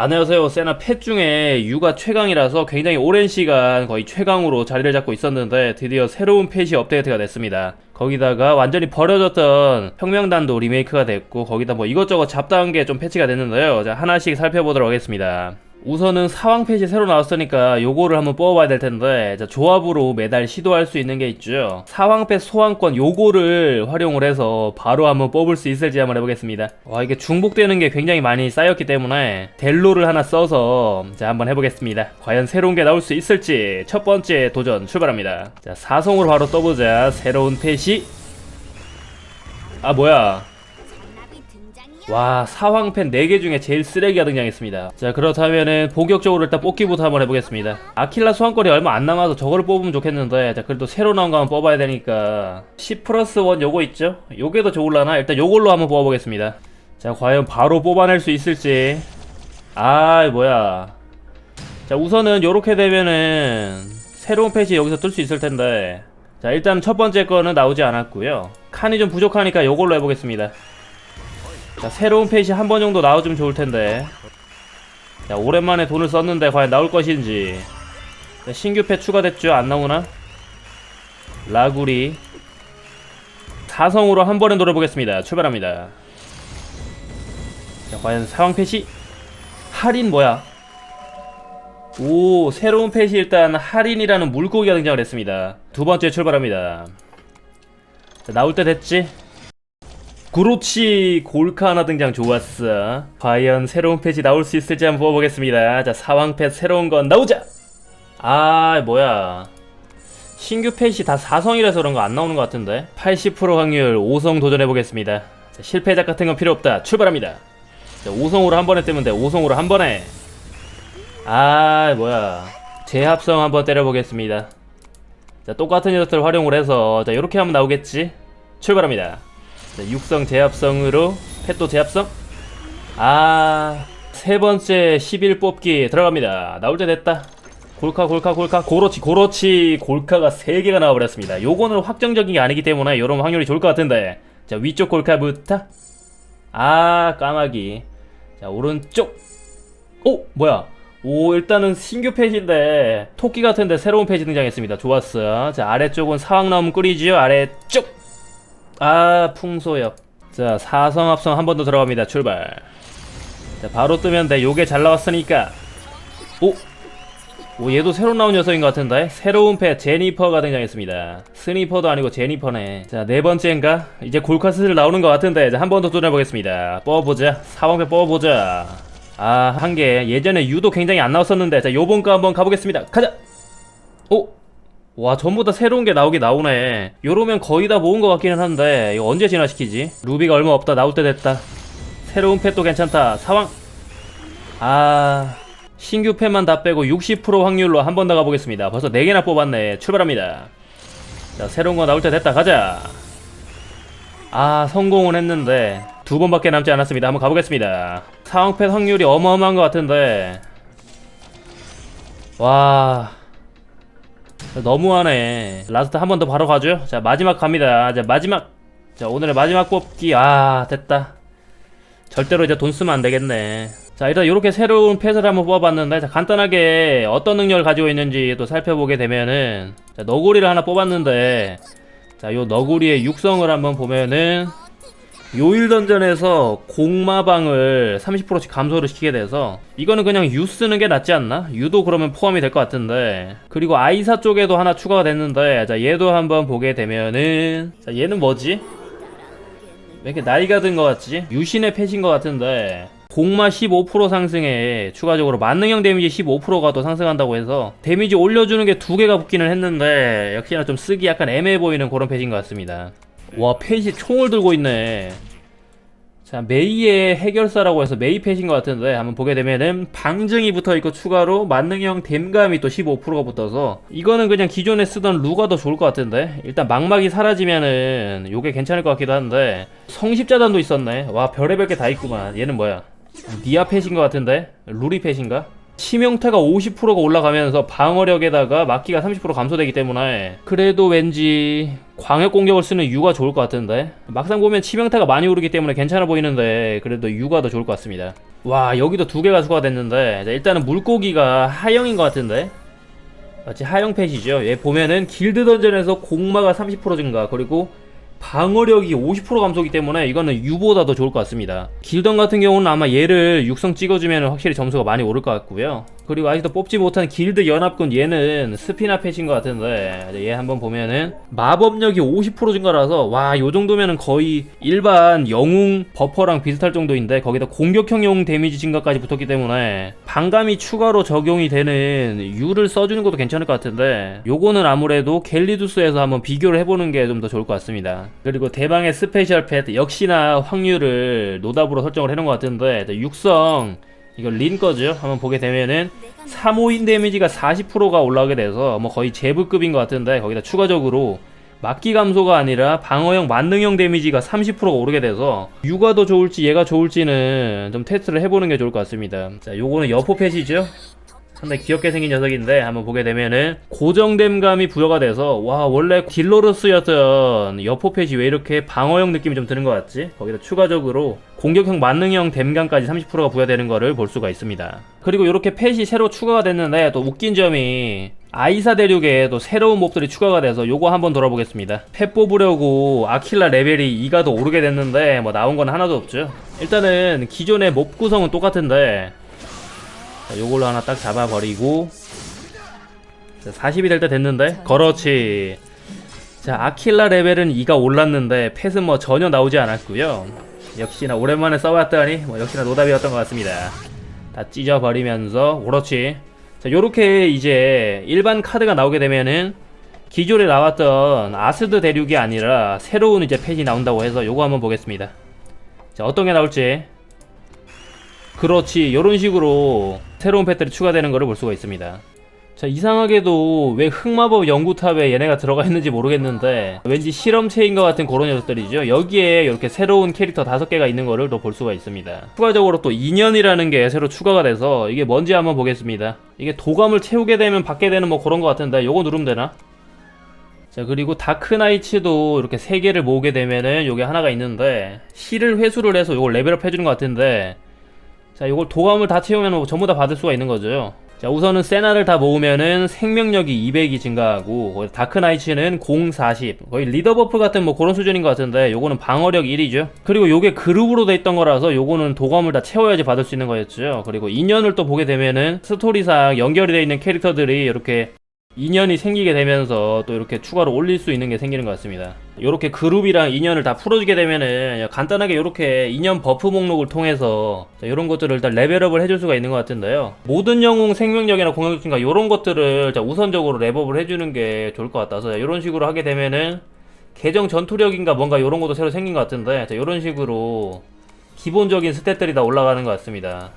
안녕하세요. 세나 펫 중에 유가 최강이라서 굉장히 오랜 시간 거의 최강으로 자리를 잡고 있었는데 드디어 새로운 펫이 업데이트가 됐습니다. 거기다가 완전히 버려졌던 혁명단도 리메이크가 됐고 거기다 뭐 이것저것 잡다한 게 좀 패치가 됐는데요. 자, 하나씩 살펴보도록 하겠습니다. 우선은 사왕 펫이 새로 나왔으니까 요거를 한번 뽑아봐야 될 텐데 자, 조합으로 매달 시도할 수 있는 게 있죠. 사왕 펫 소환권 요거를 활용을 해서 바로 한번 뽑을 수 있을지 한번 해보겠습니다. 와 이게 중복되는 게 굉장히 많이 쌓였기 때문에 델로를 하나 써서 자 한번 해보겠습니다. 과연 새로운 게 나올 수 있을지 첫 번째 도전 출발합니다. 자 사성으로 바로 떠보자. 새로운 펫이 아 뭐야 와 사황펜 4개 중에 제일 쓰레기가 등장했습니다. 자 그렇다면은 본격적으로 일단 뽑기부터 한번 해보겠습니다. 아킬라 소환권이 얼마 안 남아서 저거를 뽑으면 좋겠는데 자 그래도 새로 나온 거 한번 뽑아야 되니까 10 플러스 1 요거 있죠? 요게 더 좋을라나? 일단 요걸로 한번 뽑아보겠습니다. 자 과연 바로 뽑아낼 수 있을지. 아 뭐야. 자 우선은 요렇게 되면은 새로운 펫이 여기서 뜰 수 있을 텐데. 자 일단 첫 번째 거는 나오지 않았고요. 칸이 좀 부족하니까 요걸로 해보겠습니다 자 새로운 펫이 한 번 정도 나와주면 좋을 텐데. 자 오랜만에 돈을 썼는데 과연 나올 것인지. 자, 신규 펫 추가됐죠? 안 나오나? 라구리. 사성으로 한 번에 노려보겠습니다. 출발합니다. 자 과연 상황 펫이 할인 뭐야? 오 새로운 펫이 일단 할인이라는 물고기가 등장을 했습니다. 두 번째 출발합니다. 자, 나올 때 됐지 그렇지 골카 하나 등장 좋았어. 과연 새로운 펫이 나올 수 있을지 한번 뽑아보겠습니다. 자 사왕 펫 새로운 건 나오자! 아 뭐야. 신규 펫이 다 4성이라서 그런 거 안 나오는 것 같은데? 80% 확률 5성 도전해보겠습니다. 자, 실패작 같은 건 필요 없다. 출발합니다. 자 5성으로 한 번에 뜨면 돼. 5성으로 한 번에. 아 뭐야. 재합성 한번 때려보겠습니다. 자 똑같은 녀석들 활용을 해서 자 요렇게 하면 나오겠지? 출발합니다 자, 육성 재합성으로 펫도 재합성. 아 세번째 11 뽑기 들어갑니다. 나올 때 됐다. 골카 골카 골카. 고로치 고로치. 골카가 3개가 나와버렸습니다. 요거는 확정적인 게 아니기 때문에 요런 확률이 좋을 것 같은데. 자 위쪽 골카부터. 아 까마귀. 자 오른쪽. 오 뭐야? 오 일단은 신규 펫인데 토끼 같은데 새로운 펫이 등장했습니다. 좋았어 자 아래쪽은 사왕나무 끓이지요. 아래쪽 아 풍소엽 자 사성합성 한 번 더 들어갑니다. 출발. 자 바로 뜨면 돼 요게 잘 나왔으니까. 오? 오 얘도 새로 나온 녀석인 것 같은데? 새로운 펫 제니퍼가 등장했습니다. 스니퍼도 아니고 제니퍼네. 자 네 번째인가? 이제 골카 슬슬 나오는 것 같은데 한번 더 도전해보겠습니다. 뽑아보자. 사왕펫 뽑아보자. 아 한 개. 예전에 유도 굉장히 안 나왔었는데. 자 요번 거 한번 가보겠습니다. 가자! 오? 와 전부 다 새로운 게 나오긴 나오네. 요러면 거의 다 모은 것 같기는 한데 이거 언제 진화시키지? 루비가 얼마 없다 나올 때 됐다. 새로운 펫도 괜찮다. 사왕 아 신규 펫만 다 빼고 60% 확률로 한 번 더 가보겠습니다. 벌써 4개나 뽑았네. 출발합니다. 자 새로운 거 나올 때 됐다. 가자. 아 성공은 했는데 두 번밖에 남지 않았습니다. 한번 가보겠습니다. 사왕 펫 확률이 어마어마한 것 같은데. 와 너무하네. 라스트 한 번 더 바로 가죠. 자, 마지막 갑니다. 자, 마지막. 자, 오늘의 마지막 뽑기. 아, 됐다. 절대로 이제 돈 쓰면 안 되겠네. 자, 일단 이렇게 새로운 펫을 한번 뽑아봤는데, 자, 간단하게 어떤 능력을 가지고 있는지 또 살펴보게 되면은, 자, 너구리를 하나 뽑았는데, 자, 요 너구리의 육성을 한번 보면은, 요일 던전에서 공마방을 30%씩 감소를 시키게 돼서 이거는 그냥 유 쓰는 게 낫지 않나? 유도 그러면 포함이 될 것 같은데 그리고 아이사 쪽에도 하나 추가가 됐는데 자 얘도 한번 보게 되면은 자 얘는 뭐지? 왜 이렇게 나이가 든 것 같지? 유신의 펫인 것 같은데 공마 15% 상승에 추가적으로 만능형 데미지 15%가 더 상승한다고 해서 데미지 올려주는 게 두 개가 붙기는 했는데 역시나 좀 쓰기 약간 애매해 보이는 그런 펫인 것 같습니다 와 펫이 총을 들고 있네. 자 메이의 해결사라고 해서 메이 펫인 것 같은데 한번 보게 되면은 방증이 붙어있고 추가로 만능형 댐감이 또 15%가 붙어서 이거는 그냥 기존에 쓰던 루가 더 좋을 것 같은데 일단 망막이 사라지면은 요게 괜찮을 것 같기도 한데 성십자단도 있었네. 와 별의별 게 다 있구만. 얘는 뭐야? 니아 펫인 것 같은데? 루리 펫인가? 치명타가 50%가 올라가면서 방어력에다가 막기가 30% 감소되기 때문에 그래도 왠지 광역 공격을 쓰는 유가 좋을 것 같은데? 막상 보면 치명타가 많이 오르기 때문에 괜찮아 보이는데 그래도 유가 더 좋을 것 같습니다. 와 여기도 두 개가 추가됐는데 자, 일단은 물고기가 하영인 것 같은데? 마치 하영 펫이죠. 얘 보면은 길드 던전에서 공마가 30% 증가 그리고 방어력이 50% 감소기 때문에 이거는 유보다 더 좋을 것 같습니다. 길던 같은 경우는 아마 얘를 육성 찍어주면 확실히 점수가 많이 오를 것 같고요. 그리고 아직도 뽑지 못한 길드 연합군 얘는 스피나 펫인 것 같은데 얘 한번 보면은 마법력이 50% 증가라서 와 요 정도면은 거의 일반 영웅 버퍼랑 비슷할 정도인데 거기다 공격형 영웅 데미지 증가까지 붙었기 때문에 반감이 추가로 적용이 되는 유를 써주는 것도 괜찮을 것 같은데 요거는 아무래도 갤리두스에서 한번 비교를 해보는 게 좀 더 좋을 것 같습니다. 그리고 대방의 스페셜 펫 역시나 확률을 노답으로 설정을 해놓은 것 같은데 육성 이거 린 거죠. 한번 보게 되면은 3호인 데미지가 40%가 올라오게 돼서 뭐 거의 제브급인 것 같은데 거기다 추가적으로 막기 감소가 아니라 방어형 만능형 데미지가 30%가 오르게 돼서 유가 더 좋을지 얘가 좋을지는 좀 테스트를 해보는 게 좋을 것 같습니다. 자, 요거는 여포 펫이죠. 상당히 귀엽게 생긴 녀석인데 한번 보게 되면은 고정됨감이 부여가 돼서 와 원래 딜로르스였던 여포 펫이 왜 이렇게 방어형 느낌이 좀 드는 것 같지? 거기다 추가적으로 공격형 만능형 댐감까지 30%가 부여되는 거를 볼 수가 있습니다. 그리고 이렇게 펫이 새로 추가가 됐는데 또 웃긴 점이 아이사 대륙에 또 새로운 몹들이 추가가 돼서 요거 한번 돌아보겠습니다. 펫 뽑으려고 아킬라 레벨이 2가 더 오르게 됐는데 뭐 나온 건 하나도 없죠. 일단은 기존의 몹 구성은 똑같은데 자, 요걸로 하나 딱 잡아버리고. 자, 40이 될 때 됐는데? 그렇지. 자 아킬라 레벨은 2가 올랐는데 펫은 뭐 전혀 나오지 않았고요. 역시나 오랜만에 써봤더니 뭐 역시나 노답이었던 것 같습니다. 다 찢어버리면서. 그렇지. 자 요렇게 이제 일반 카드가 나오게 되면은 기존에 나왔던 아스드 대륙이 아니라 새로운 이제 펫이 나온다고 해서 요거 한번 보겠습니다. 자 어떤 게 나올지 그렇지. 이런 식으로 새로운 펫들이 추가되는 것을 볼 수가 있습니다. 자 이상하게도 왜 흑마법 연구탑에 얘네가 들어가 있는지 모르겠는데 왠지 실험체인 것 같은 그런 녀석들이죠. 여기에 이렇게 새로운 캐릭터 다섯 개가 있는 거를 또 볼 수가 있습니다. 추가적으로 또 인연이라는 게 새로 추가가 돼서 이게 뭔지 한번 보겠습니다. 이게 도감을 채우게 되면 받게 되는 뭐 그런 것 같은데 요거 누르면 되나? 자 그리고 다크나이츠도 이렇게 세 개를 모으게 되면은 요게 하나가 있는데 실을 회수를 해서 요걸 레벨업 해주는 것 같은데 자 요걸 도감을 다 채우면 뭐 전부 다 받을 수가 있는 거죠. 자 우선은 세나를 다 모으면은 생명력이 200이 증가하고 다크나이츠는 공40 거의 리더 버프 같은 뭐 그런 수준인 것 같은데 요거는 방어력 1이죠. 그리고 요게 그룹으로 돼 있던 거라서 요거는 도감을 다 채워야지 받을 수 있는 거였죠. 그리고 인연을 또 보게 되면은 스토리상 연결이 돼 있는 캐릭터들이 이렇게 인연이 생기게 되면서 또 이렇게 추가로 올릴 수 있는 게 생기는 것 같습니다. 이렇게 그룹이랑 인연을 다 풀어주게 되면은 간단하게 이렇게 인연 버프 목록을 통해서 이런 것들을 일단 레벨업을 해줄 수가 있는 것 같은데요. 모든 영웅 생명력이나 공격력 증가 이런 것들을 자, 우선적으로 레벨업을 해주는 게 좋을 것 같아서 이런 식으로 하게 되면은 계정 전투력인가 뭔가 이런 것도 새로 생긴 것 같은데 자, 이런 식으로 기본적인 스탯들이 다 올라가는 것 같습니다.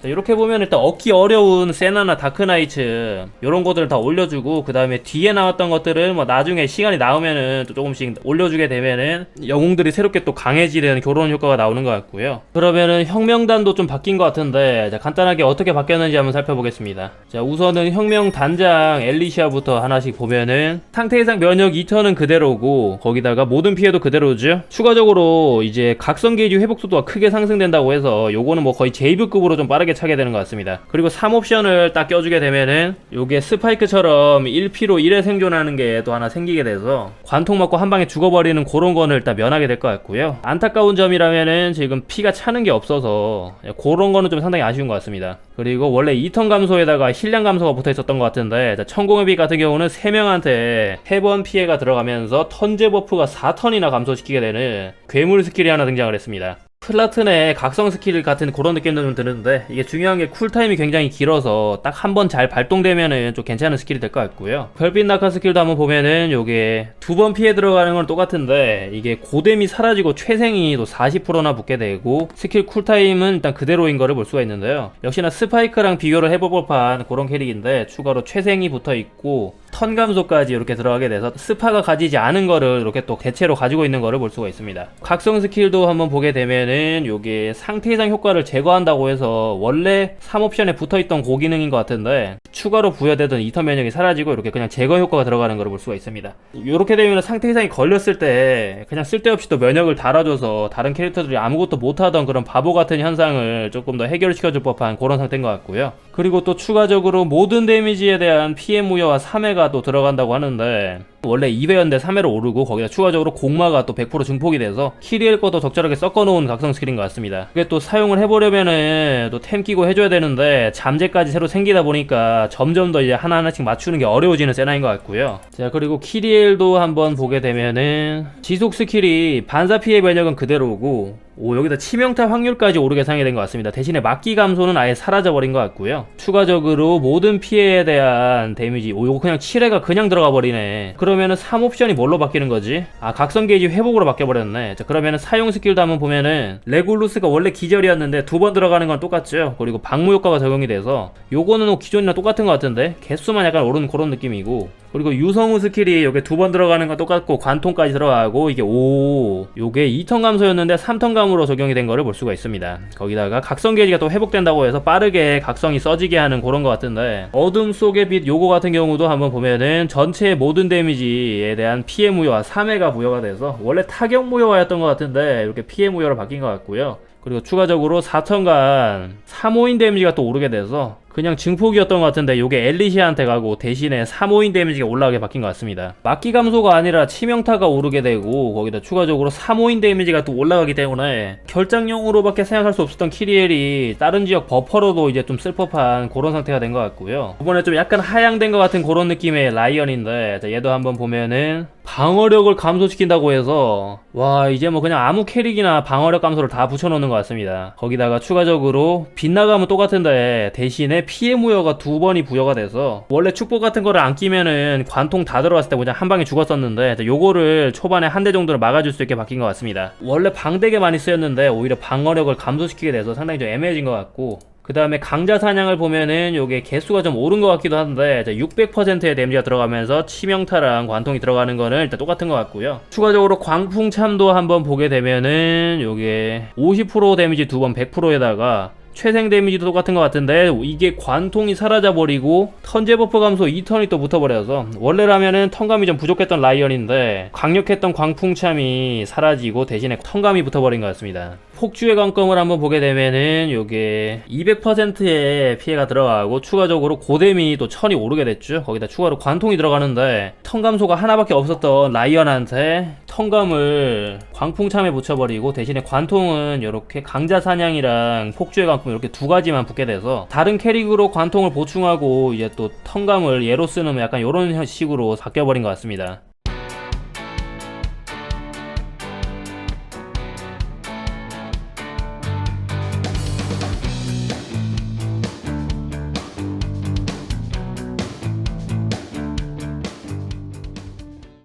자, 이렇게 보면 일단 얻기 어려운 세나나 다크나이츠 이런 것들을 다 올려주고 그 다음에 뒤에 나왔던 것들은 뭐 나중에 시간이 나오면은 또 조금씩 올려주게 되면은 영웅들이 새롭게 또 강해지는 그런 효과가 나오는 것 같고요. 그러면은 혁명단도 좀 바뀐 것 같은데 자, 간단하게 어떻게 바뀌었는지 한번 살펴보겠습니다. 자 우선은 혁명 단장 엘리시아부터 하나씩 보면은 상태 이상 면역 2턴은 그대로고 거기다가 모든 피해도 그대로죠. 추가적으로 이제 각성 게이지 회복 속도가 크게 상승된다고 해서 요거는 뭐 거의 제이브급으로 좀 빠르게 차게 되는 것 같습니다. 그리고 3옵션을 딱 껴주게 되면은 요게 스파이크처럼 1피로 1회 생존하는 게 또 하나 생기게 돼서 관통 맞고 한 방에 죽어버리는 그런 거는 일단 면하게 될 것 같고요. 안타까운 점이라면은 지금 피가 차는 게 없어서 그런 거는 좀 상당히 아쉬운 것 같습니다. 그리고 원래 2턴 감소에다가 힐량 감소가 붙어 있었던 것 같은데 천공의 빛 같은 경우는 3명한테 3번 피해가 들어가면서 턴제 버프가 4턴이나 감소시키게 되는 괴물 스킬이 하나 등장을 했습니다. 플라튼의 각성 스킬 같은 그런 느낌도 좀 드는데 이게 중요한 게 쿨타임이 굉장히 길어서 딱 한 번 잘 발동되면은 좀 괜찮은 스킬이 될 것 같고요. 별빛 낙하 스킬도 한번 보면은 요게 두 번 피해 들어가는 건 똑같은데 이게 고뎀이 사라지고 최생이 또 40%나 붙게 되고 스킬 쿨타임은 일단 그대로인 거를 볼 수가 있는데요. 역시나 스파이크랑 비교를 해볼 법한 그런 캐릭인데 추가로 최생이 붙어 있고 턴 감소까지 이렇게 들어가게 돼서 스파가 가지지 않은 거를 이렇게 또 대체로 가지고 있는 거를 볼 수가 있습니다. 각성 스킬도 한번 보게 되면은 요게 상태 이상 효과를 제거한다고 해서 원래 3옵션에 붙어있던 고기능인 것 같은데 추가로 부여되던 이터 면역이 사라지고 이렇게 그냥 제거 효과가 들어가는 거를 볼 수가 있습니다. 이렇게 되면 상태 이상이 걸렸을 때 그냥 쓸데없이 또 면역을 달아줘서 다른 캐릭터들이 아무것도 못하던 그런 바보 같은 현상을 조금 더 해결시켜줄 법한 그런 상태인 것 같고요. 그리고 또 추가적으로 모든 데미지에 대한 PM 무효와 3회 가 또 들어간다고 하는데 원래 2회였는데 3회로 오르고 거기다 추가적으로 공마가 또 100% 증폭이 돼서 키리엘 것도 적절하게 섞어놓은 각성 스킬인 것 같습니다. 그게 또 사용을 해보려면은 또 템 끼고 해줘야 되는데 잠재까지 새로 생기다 보니까 점점 더 이제 하나하나씩 맞추는 게 어려워지는 세나인 것 같고요. 자 그리고 키리엘도 한번 보게 되면은 지속 스킬이 반사 피해 면역은 그대로고 오 여기다 치명타 확률까지 오르게 상이 된것 같습니다. 대신에 막기 감소는 아예 사라져 버린 것 같고요. 추가적으로 모든 피해에 대한 데미지 오 요거 그냥 7회가 그냥 들어가 버리네. 그러면은 3옵션이 뭘로 바뀌는 거지? 아 각성 게이지 회복으로 바뀌어 버렸네. 자 그러면은 사용 스킬도 한번 보면은 레굴루스가 원래 기절이었는데 두 번 들어가는 건 똑같죠. 그리고 방무 효과가 적용이 돼서 요거는 뭐 기존이랑 똑같은 것 같은데 개수만 약간 오르는 그런 느낌이고 그리고 유성우 스킬이 여기 두 번 들어가는 건 똑같고 관통까지 들어가고 이게 오 요게 2턴 감소였는데 3턴 감 으로 적용이 된 거를 볼 수가 있습니다. 거기다가 각성 게이지가 또 회복된다고 해서 빠르게 각성이 써지게 하는 그런 것 같은데 어둠 속의 빛 요거 같은 경우도 한번 보면은 전체 모든 데미지에 대한 피해 무효와 3회가 부여가 돼서 원래 타격 무효화였던 것 같은데 이렇게 피해 무효로 바뀐 것 같고요. 그리고 추가적으로 4턴간 3호인 데미지가 또 오르게 돼서 그냥 증폭이었던 것 같은데 요게 엘리시아한테 가고 대신에 3호인 데미지가 올라가게 바뀐 것 같습니다. 막기 감소가 아니라 치명타가 오르게 되고 거기다 추가적으로 3호인 데미지가 또 올라가기 때문에 결장용으로밖에 생각할 수 없었던 키리엘이 다른 지역 버퍼로도 이제 좀 쓸법한 그런 상태가 된 것 같고요. 이번에 좀 약간 하향된 것 같은 그런 느낌의 라이언인데 자, 얘도 한번 보면은 방어력을 감소시킨다고 해서 와 이제 뭐 그냥 아무 캐릭이나 방어력 감소를 다 붙여놓는 것 같습니다. 거기다가 추가적으로 빗나가면 똑같은데 대신에 피해 무효가 두 번이 부여가 돼서 원래 축복 같은 거를 안 끼면은 관통 다 들어갔을 때 그냥 한 방에 죽었었는데 자, 요거를 초반에 한 대 정도를 막아줄 수 있게 바뀐 것 같습니다. 원래 방되게 많이 쓰였는데 오히려 방어력을 감소시키게 돼서 상당히 좀 애매해진 것 같고 그 다음에 강자 사냥을 보면은 요게 개수가 좀 오른 것 같기도 한데 600%의 데미지가 들어가면서 치명타랑 관통이 들어가는 거는 일단 똑같은 것 같고요 추가적으로 광풍참도 한번 보게 되면은 요게 50% 데미지 두 번 100%에다가 최생 데미지도 똑같은 것 같은데 이게 관통이 사라져 버리고 턴제 버프 감소 2턴이 또 붙어버려서 원래라면은 턴감이 좀 부족했던 라이언인데 강력했던 광풍참이 사라지고 대신에 턴감이 붙어버린 것 같습니다 폭주의 관검을 한번 보게 되면은 요게 200%의 피해가 들어가고 추가적으로 고뎀이 또 천이 오르게 됐죠. 거기다 추가로 관통이 들어가는데 턴 감소가 하나밖에 없었던 라이언한테 턴감을 광풍참에 붙여버리고 대신에 관통은 이렇게 강자 사냥이랑 폭주의 관검 이렇게 두 가지만 붙게 돼서 다른 캐릭으로 관통을 보충하고 이제 또 턴감을 얘로 쓰는 약간 이런 식으로 바뀌어버린 것 같습니다